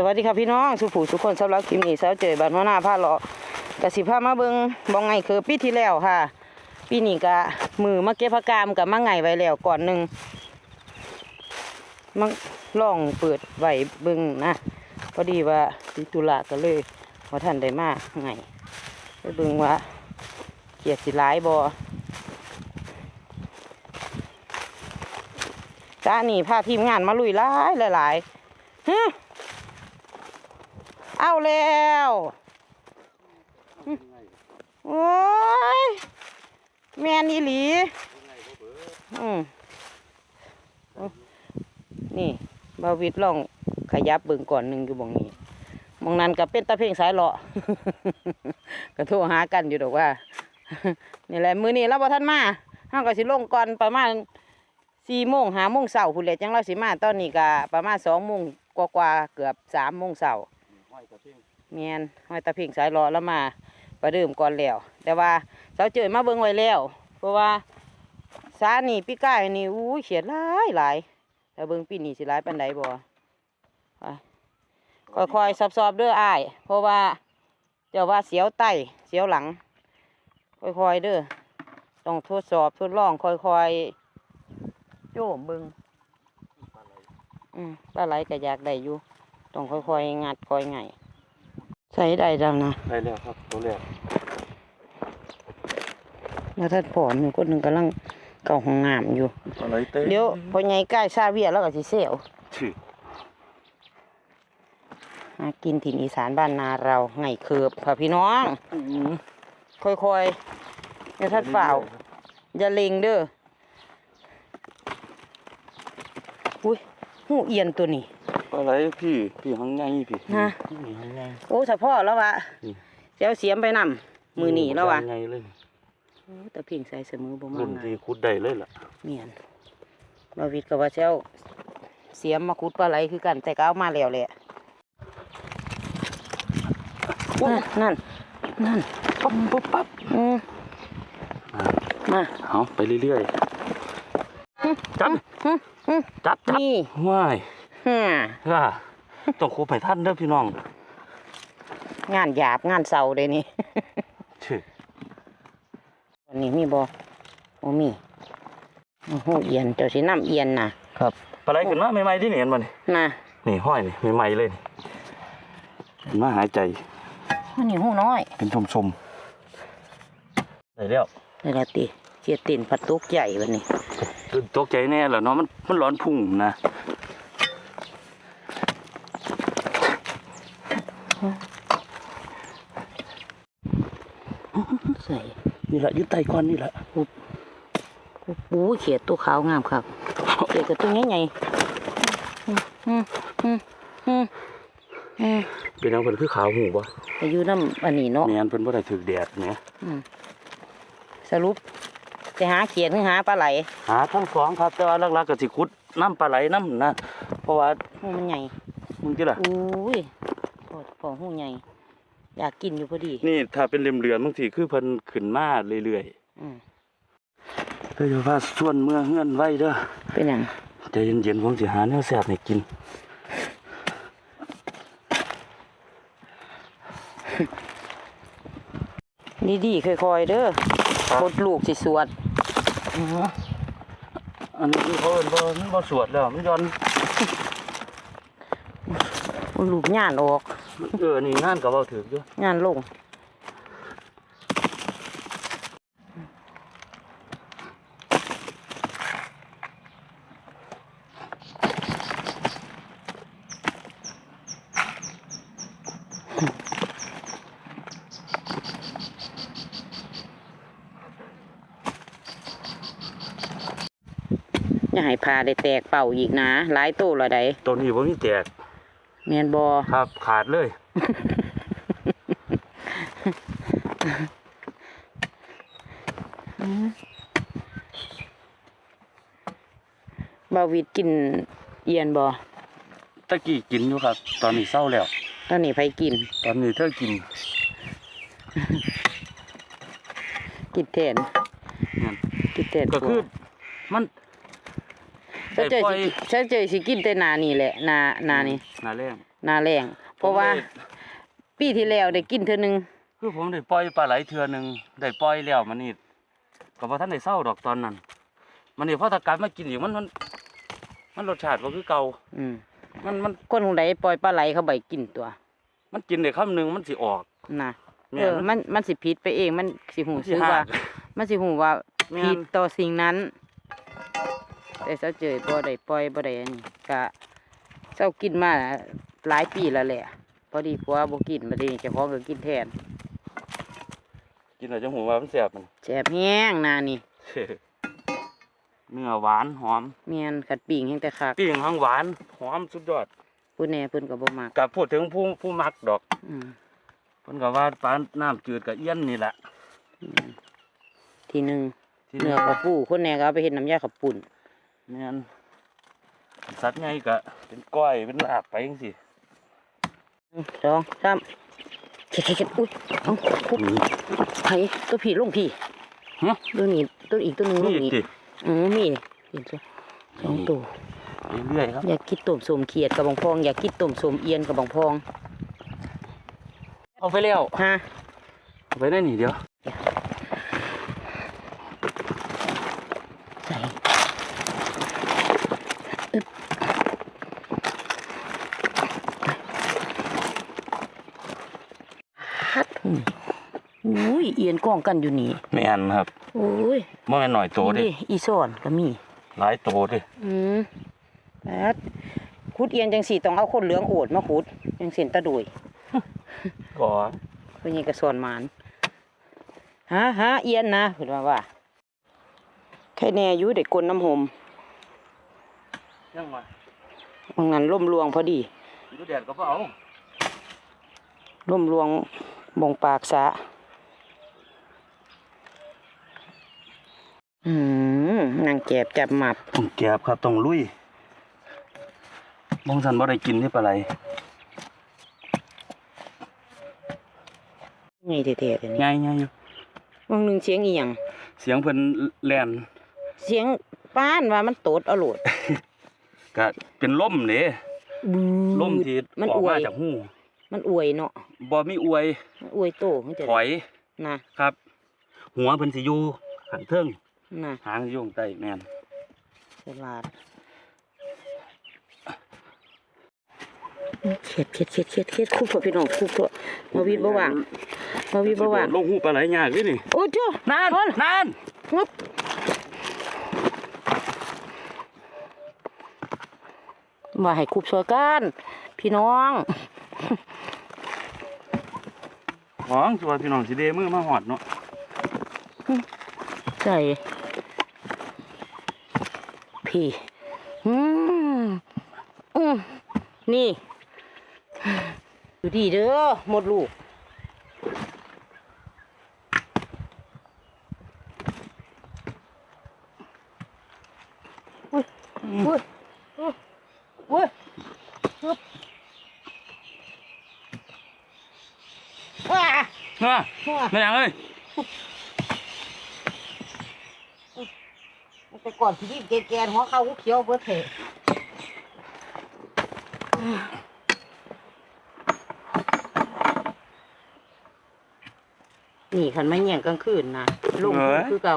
สวัสดีค่ะพี่น้องสุผูสุกคนสำหรับคลิปนี้เสาเจอบ้านหัวหน้าผ้าเลาะกสิพามาเบิงบองไงคือปีที่แล้วค่ะ ปีนี้ก็มือมาเก็บผักกามกับมาไงไว้แล้วก่อนหนึ่งมาลองเปิดไหวเบิงนะพอดีว่าติตุลาก็เลยว่าท่านได้มากไงไปเบิงว่าเกียดสิหลายบอจ้านี่พาทีมงานมาลุยหลายหลายฮะ เอาแล้วโอ้ยแมนอีหลีอืมนี่บาวิดลองขยับเบิ่งก่อนหนึ่งอยู่บองนี้มองนั้นก็เป็นตะเพ่งสายเลาะก็โทรหากันอยู่ดอกว่านี่แหละมือนี้เราบ่ทันมาเฮาก็สิลงก่อนประมาณสี่โมงหาโมงเช้าพุ่นแหละจังเราสิมาตอนนี้ก็ประมาณสองโมงกว่าๆเกือบสามโมงเช้า เมียนห้อยตะเพ่งสายรอแล้วมาประเดิมก่อนแล้ว แต่ว่าเสาเจยมาเบิ่งไว้แล้ว เพราะว่าสานี่ปีก้ายนี่อู้ยเขียดหลายหลายแต่เบิ่งปีนี้สิหลายปานใดบ่ไปค่อยๆสอบๆเด้ออ้าย เพราะว่าเจ้าว่าเสียวไตเสียวหลัง ค่อยๆเด้อต้องทดสอบทดลองค่อยๆโยมเบิ่งอืมปลาไหลก็อยากได้อยู่ ต้องค่อยๆ งัดค่อยไงใส่ได้ดังนะได้แล้วครับตัวแรกแล้วท่านผอมหนึ่งคนหนึ่งกำลังเก่าห้องน้ำอยู่อะไรเต้เดี๋ยวพอใหญ่ใกล้ซาเวียแล้วก็สิเซลชื่อหากินถิ่นอีสานบ้านนาเราไงเคือบค่ะพี่น้อง ค่อยๆอย่าทัดฝ่าวอย่าเล็งเด้ออุ้ยหูเอียนตัวนี้ อะไรพี่พี่หังไงพี่ฮะนี่หังไงโอ้สะพ่อแล้ววะอืมเสียวเสียมไปนำมือหนีแล้ววะหังไงเลยโอ้แต่เพียงใส่เสมอบ่มารุ่นไงที่คุดได้เลยล่ะเมียนบาวิดกับว่าเจ้าเสียมมาคุดปลาไหลคือกันแต่ก็เอามาแล้วแหละนั่นนั่นนั่นปั๊บปั๊บปั๊บอืมมาเอาไปเรื่อยๆจัดฮึฮึจัดจัดนี่ว้าย ฮ่าว่าต้องคบให้ท่านเด้อพี่น้อง งานหยาบงานเสาเลยนี่ชื่อวันนี้มีบอโอ้มีโอ้โหเอียนเจ้าสิน้ำเอียนน่ะครับปลาไหลขึ้นมาใหม่ๆที่นี่เห็นบ่นี่น่ะนี่ห้อยนี่ใหม่ๆเลยนี่มาหายใจอันนี้หูน้อย เป็นชมๆได้แล้วนี่ละติเจียตินผัดตุกใหญ่วันนี้ตื่นตกใจแน่แหละเนาะมันมันร้อนพุ่งนะ ใส่นี่แหละยึดไตก้อนนี่แหละโอ้โหเขียดตัวขาวงามครับเขียดกับตัวใหญ่ๆอืมอืมอืมอืมอืมเป็นยังเพิ่นคือขาวหูบ่อายุน้ำอันนี้เนาะแม่นเพิ่นบ่ได้ถึกแดดแหมอืมสรุปจะหาเขียดหรือหาปลาไหล หาทั้งสองครับ แต่ว่าหลักๆก็สิขุดน้ำปลาไหลน้ำนะเพราะว่าหูมันใหญ่มึงจิล่ะอุ้ยพอพอหูใหญ่ อยากกินอยู่พอดีนี่ถ้าเป็นเหลือมๆบางทีคือเพิ่นขึ้นมาเรื่อยอืมๆเฮ้ยว่าส่วนเมื่อเฮือนไว้เด้อเป็นหยังใจเย็นๆผมสิหาแนวแซ่บให้กิน ดีๆค่อยๆเด้อบดลูกสิสวดอันนี้คือเขาเอิ้นว่ามันบ่สวดแล้วมันย้อนบดลูกย่านออก เออ นี่งานก็เว้าถึกอยู่ย่านลงอย่าให้พาได้แตกเป่าอีกนะหลายโตละใดตัวนี้บ่มีแตก แมนบอครับขาดเลย บาวิดกินเอียนบอตะกี้กินอยู่ครับ ตอนนี้เศร้าแล้ว ตอนนี้ไผกิน ตอนนี้เธอกินกินแทน นั่นกินแทนก็คือ มัน ฉันเจอปล่อยสิฉันเจอสิกินแต่หนานี่แหละหนาหนานี่หนาแรงหนาแรงเพราะว่า ปีที่แล้วได้กินเทื่อหนึงคือผมได้ปล่อยปลาไหลเทือหนึงได้ปล่อยแล้วมันนี่ก็บ่ทันได้เศร้าดอกตอนนั้น มันนี่พอตะกลับมากินอีกมันมัน มันรสชาติบ่คือเก่าอืมมันมันคนของใดปล่อยปลาไหลเข้าไปกินตัว มันกินได้คำหนึงมันสิออกนะแม่เออมันมันสิผิดไปเองมันสิหูมันสิซื้อหัว่ากมันสิหูว่าแม่นผิดต่อสิ่งนั้น แต่เจ้าเจอบ่ได้ปล่อยบ่ได้อันนี้ก็เจ้ากินมาหลายปีแล้วแหละ พอดีผัวบ่กินบัดนี้เจ้าของก็กินแทนกินแล้วจังหูว่ามันแซ่บมันแซ่บแห้งหนานี่เนื้อหวานหอมแม่นขัดปิ่งแห้งแต่คักปิ้งทั้งหวานหอมสุดยอดผู้แน่เพิ่นก็บ่มักกับพูดถึงผู้ผู้มักดอกอืมเพิ่นก็ว่าปลาน้ำจืดกับเอี้ยนนี่แหละทีหนึงที่เนื้อกระปูคนแน่ก็เอาไปเฮ็ดน้ำยาขับปุ่น แม่นสัตว์ใหญ่ก็เป็นก้อยเป็นลาบไปจังซี่หนึ่งสองสามเข็ดเข็ดเข็ดอุ้ยเอาคุบไผตัวผีลงผีฮะตัวนี้ตัวอีกตัวหนึงลนี่งอีกนี่ติอือมีเห็นซะสองตัวเรื่อยๆครับอยากกินต้มสมเขียดกับบองพอง อยากกินต้มสมเอียนกับบองพองเอาไปแล้วฮะเอาไปได้นี่เดี๋ยว ใส่อึ๊บฮัดหุ่น อุ้ยเอียนกล้องกันอยู่นี่แม่นครับโอ้ยบ่แม่นหน่อยโตเดินี่อีสอนก็มี หลายโตเดิอืมแปดขุดเอียนจังสี่ต้องเอาคนเหลืองโอดมาขุดจังเส้นตะดุยก็เพิ่นนี่ก็สอนหมานฮะฮะเอียนนะเพิ่นว่าว่าใครแน่อยู่ได้กลนน้ำหมยังว่าบางนั้นล่มลวงพอดีอยู่แดดก็บ่เอาล่มลวงบงปากสะ อืมนางแกบจับหมับต้องแกบครับต้องลุยบ่ซันบ่ได้กินที่ปลาไหลไงเท่ๆเดี๋ยวนี้ง่ายๆอยู่บางหนึงเสียงอีหยังเสียงเพิ่นแล่นเสียงป้านว่ามันโตดเอาโหลดก็เป็นลมเด้ลมที่มันออกอวมายจากหูมันอวยเนาะบ่มีอวยมันอวยโตมันจะถอยนะครับ หัวเพิ่นสิอยู่ข้างเทิง นะหางสิอยู่ข้างใต้แม่นฉลาดเข็ดเข็ดเข็ดเข็ดเข็ดคุบเถอะพี่น้องคุบเถอะมาวิดบ่ว่างมาวิดบ่ว่างลงหูปลาไหลยากเด้นี่โอ้เจ้านานนานงบมาให้คุบช่วยกันพี่น้องของตัวพี่น้องสิเดมือมาหอดเนาะใส่ พี่อืมอืมนี่อยู่ดีเด้อหมดลูก อุ้ยอุ้ยอุ้ยอุ้ยอุ๊บว้าฮะว้าแม่ยังเอ้ย แต่ ก่อนที่นี่แกนๆหัวเขาเขียวเบิดเถอะนี่ขันไม่เงี่ยงกลางคืนนะลงทุนคือเก่า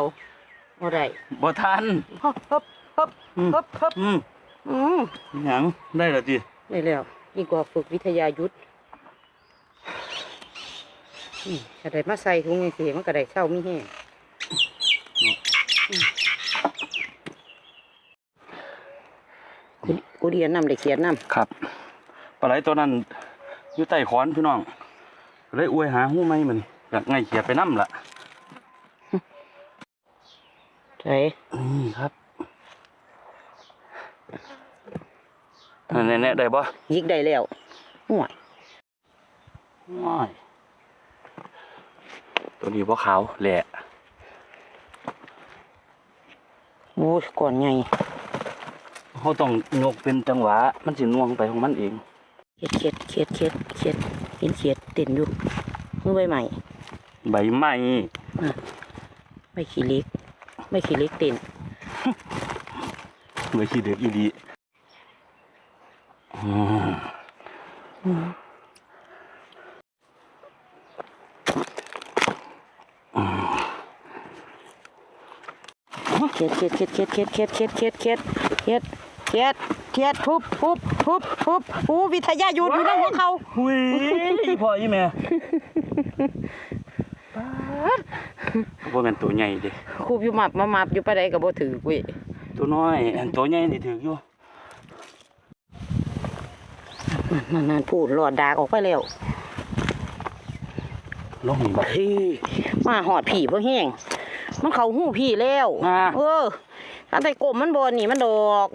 บ่ได้บ่ทันฮึบฮึบฮึบอืมฮึบฮึบอืมอืมหยังได้และติได้แล้วยิ่งกว่าฝึกวิทยายุทธอืมกระไดมาใส่ถุงยังสิมันกระไดเศร้ามีแห้งอืม กูกูเรียนนำได้เขียนนำครับปลาไหลตัวนั้นอยู่ใต้ขอนพี่น้องเลยอวยหาหูไหมมันอยากไงเขียดไปน้ำล่ะใช่นี่ครับแน่ๆได้บ่ยิกได้แล้วห่วยน้อยตัวนี้บ่ขาวแหละ โอ้ยก่อนไง เขาต้องยกเป็นจังหวะ มันสิน่วงไปของมันเองเขียดเขียดเขียดเขียดเขียดเห็นเขียดเต้นอยู่มือใบใหม่ใบไม้ใบขี้เล็กใบขี้เล็กเต้นเมื่อขี้เด็กอีดีอืมอืมเข็ดเข็ดเข็ดเข็ดเข็ดเข็ดเข็ดเข็ดเข็ด เข็ดเข็ดเข็ดทุบทุบทุบทุบหูวิทยาหยุดอยู่ในหัวเขาหุยพ่ออีแม่บ่แม่นตัวใหญ่เด้คูบอยู่หมับมาหมับอยู่ไปไหนกับบ่ถือกุ้ยตัวน้อยอันตัวใหญ่นี่ถืออยู่นั่นนั่นพูดหลอดดากออกไปแล้วลงนี่บัดเฮ้ยมาหอดผีเพราะแห้งมันเขาหูผีแล้วมาเออถ้าแต่กลมมันบนนี่มันดอก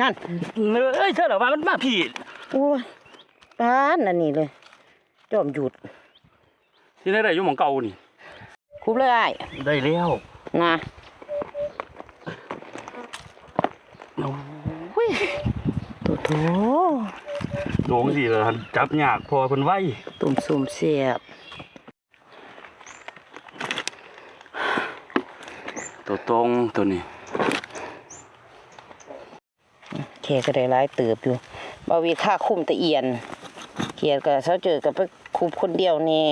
นั่นเอ้ยเธอเหรอว่ามันมาพี่โอ้ยป้านนั่นนี่เลยจอมหยุดที่ไหนได้อยู่หม่องเก่านี่คุบเลยอ้ายได้แล้วนะโอ้หุ้ยโตัวโถโดงสิล่ะจับยากพอเพิ่นไว้ตุ่มสุ่มเสียบ ตัวตรงตัวนี้เขียก็ได้ร้ายเติบอยู่บาวีค่าคุ้มตะเอียน เขียก็เขาเจอกับไปคุบคนเดียวนี่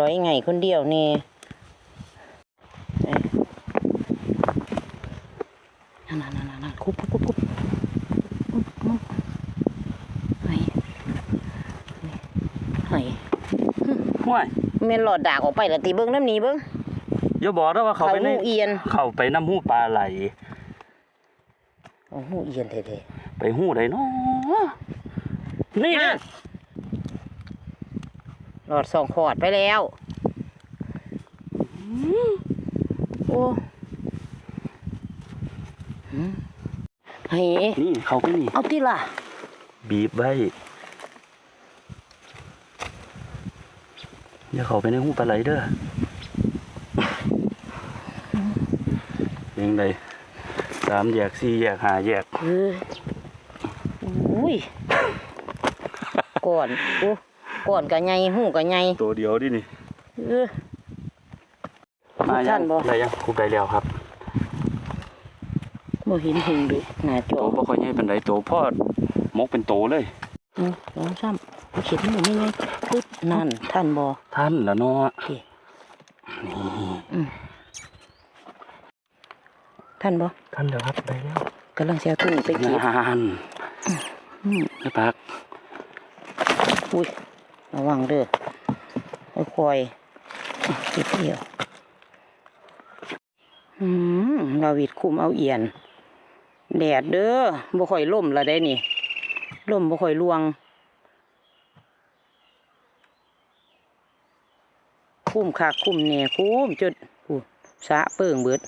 ร้อยไงคนเดียวนี่เอ้ยนั่นนั่นนั่นนั่นคุบคุบคุบคุบคุบคุบไห้ไห้ห้วยเมนหลอดดากออกไปละตีเบิ้งน้ำหนี้เบิ้ง อย่าบอกนะว่าเขาเขาไปในหูเอียน เข้าไปน้ำหูปลาไหลเขาหูเอียนเท่ไปหูได้เนาะนี่ๆนะนั่นหลอดสองขอดไปแล้วโอ้หืมให้นี่เขาไปนี่ เอาติล่ะ บีบไว้อย่าเข้าไปในหูปลาไหลเด้อ ยังไงสามแยกสี่แยกห้าแยกเอออุ้ยก่อนโอ้ก่อนกะไงหูกะไงตัวเดียวดินี่เออ มาท่ายันงบ่ ได้ยังคุบได้แล้วครับบ่เห็นหึงดูหน้าจโตอบ่ค่อยใหญ่ปานใดโตพ่อมกเป็นโตเลย อืมสองซ้ำเขียนหนูไม่ไงปึ๊บนั่นท่านบอท่านละเนาะโอเคอืม ท่านบอท่านแล้วครับได้แล้วกำลังเสียถุงไปเก็บงานอืมไม่ปัก อุ้ยระวังเด้อค่อยๆเก็บเดียวอืมเราวิดคุมเอาเอียน แดดเด้อบ่ค่อยล่มละได้นี่ล่มบ่ค่อยลวง คุ้มคักคุ้มเนี่ยคุ้มจุดอู้สะเปิงเบิด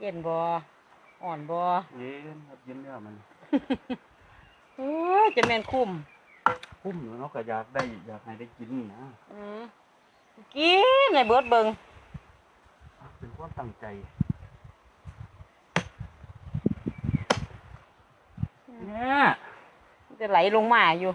เย็นบ่อ่อนบ่เย็นครับเย็นแล้วมันเออจะแม่นคุ้มคุ้มอยู่เนาะก็อยากได้อยากให้ได้กินนะอืมกินในเบิดเบิงเป็นความตั้งใจเนี่ยจะไหลลงมาอยู่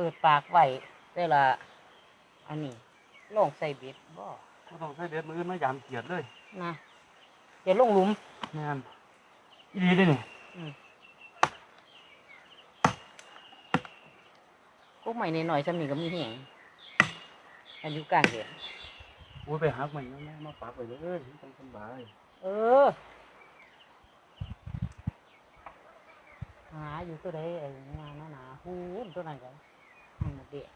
เปิดปากไว้แต่ละอันนี้ลองใส่เบ็ดบ่บ่ต้องใช้เบ็ดมือมายามเกียดเลยนะอย่าลงหลุมงานอีดีเด้นี่พวกใหม่ในหน่อยๆสำนีก็มีแหงอายุกลางเดือนโอ้ยไปหักมันแม่มาปักไว้เลยจังสบายเออ หาอยู่ตัวใดไอ้งานหนาๆหูนตัวนั้นกัน มันหมดเดีย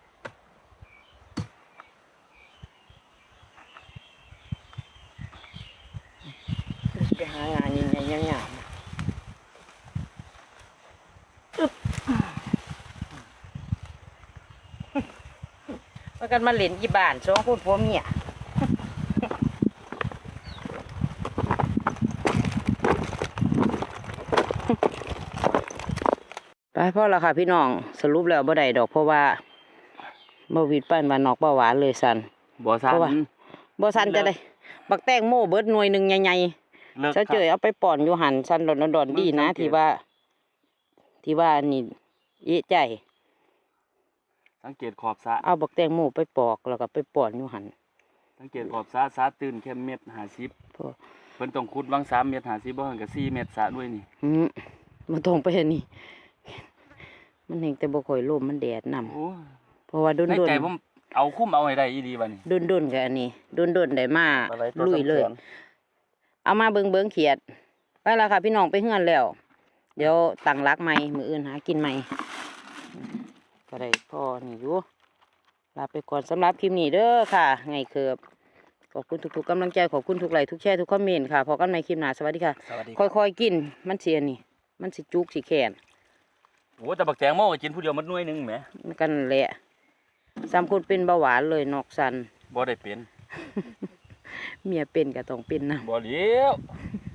ไปหางานยังไงยังงามอึบมันก็กันมาเล่นอีบ้านสองคนผัวเมีย พ่อละค่ะพี่น้องสรุปแล้วบ่ได้ดอกเพราะว่าบ่วิดป้านว่านอกบ่หวานเลยสันบ่ซัเพราะว่านบ่สันจะได้บักแตงโมเบิดหน่วยหนึงใหญ่เลิกๆซะเจยเอาไปป่อนอยู่หันสันดอนๆดีนะมึงสังเกตที่ว่า ที่ว่านี่เอะใจ สังเกตขอบสระเอาบักแตงโมไปปอกแล้วก็ไปป่อนอยู่หันสังเกตขอบสระสระตื่นแค่เม็ด50พอเพิ่นต้องขุดวัง3เม็ด50บ่หั่นก็4เม็ดสระด้วยนี่อืมมาตรงไปอันนี่ มันเห็นแต่บ่ค่อยลมมันแดดนำโอ้ยเพราะว่าดุนในดุนใจผมเอาคุ้มเอาให้ได้อีดีบัดนี้ ดุนดุนกับอันนี้ ดุนดุนได้มาปลาไหลตัวลุยเลย สำคัญ เอามาเบิงเบิงเขียดไปแล้วค่ะ พี่น้องไปเฮือนแล้ว เดี๋ยวตั้งรักใหม่มืออื่นหากินใหม่ก็ได้พอนี่อยู่ลาไปก่อนสำหรับคลิปนี้เด้อค่ะ ไงเคิบขอบคุณทุกๆกำลังใจขอบคุณทุกไลค์ทุกแชร์ทุกคอมเมนต์ค่ะพอกันใหม่คลิปหน้าสวัสดีค่ะ สวัสดีค่อยๆกินมันเสียนี่ มันสิจุกสิแขน โอ้แต่บักแตงโมก็กินผู้เดียวมันหน่วยหนึงแหมมันกันแหละสามคนเป็นเบาหวานเลยนอกสันบ่ได้เป็นเมียเป็นก็ต้องเป็นนะบ่เลี้ยวเ